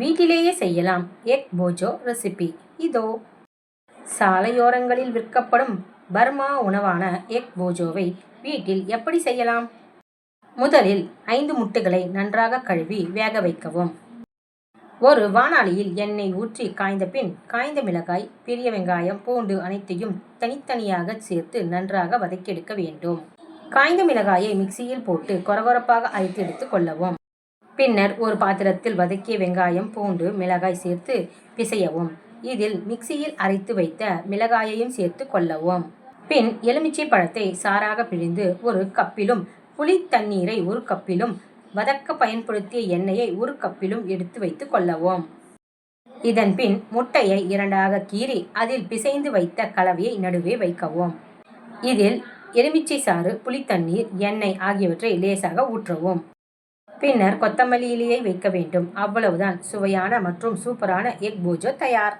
வீட்டிலேயே செய்யலாம். Egg போஜோ recipe இதோ. சாலையோரங்களில் விற்கப்படும் பர்மா உணவான எக் போஜோவை வீட்டில் எப்படி செய்யலாம்? முதலில் ஐந்து முட்டைகளை நன்றாக கழுவி வேக வைக்கவும். ஒரு வானாளியில் எண்ணெய் ஊற்றி காய்ந்த பின் காய்ந்த மிளகாய் பெரிய வெங்காயம் பூண்டு அனைத்தையும் தனித்தனியாக சேர்த்து நன்றாக வதக்கியெடுக்க வேண்டும். காய்ந்த மிளகாயை மிக்சியில் போட்டு கொரகொரப்பாக அரைத்து எடுத்துக் கொள்ளவும். பின்னர் ஒரு பாத்திரத்தில் வதக்கிய வெங்காயம் பூண்டு மிளகாய் சேர்த்து பிசையவும். இதில் மிக்சியில் அரைத்து வைத்த மிளகாயையும் சேர்த்து கொள்ளவும். பின் எலுமிச்சை பழத்தை சாராக பிழிந்து ஒரு கப்பிலும் புளி தண்ணீரை ஒரு கப்பிலும் வதக்க பயன்படுத்திய எண்ணெயை ஒரு கப்பிலும் எடுத்து வைத்து கொள்ளவும். இதன் பின் முட்டையை இரண்டாக கீறி அதில் பிசைந்து வைத்த கலவையை நடுவே வைக்கவும். இதில் எலுமிச்சை சாறு புளித்தண்ணீர் எண்ணெய் ஆகியவற்றை லேசாக ஊற்றவும். பின்னர் கொத்தமல்லி இலையை வைக்க வேண்டும். அவ்வளவுதான். சுவையான மற்றும் சூப்பரான எக் பூஜோ தயார்.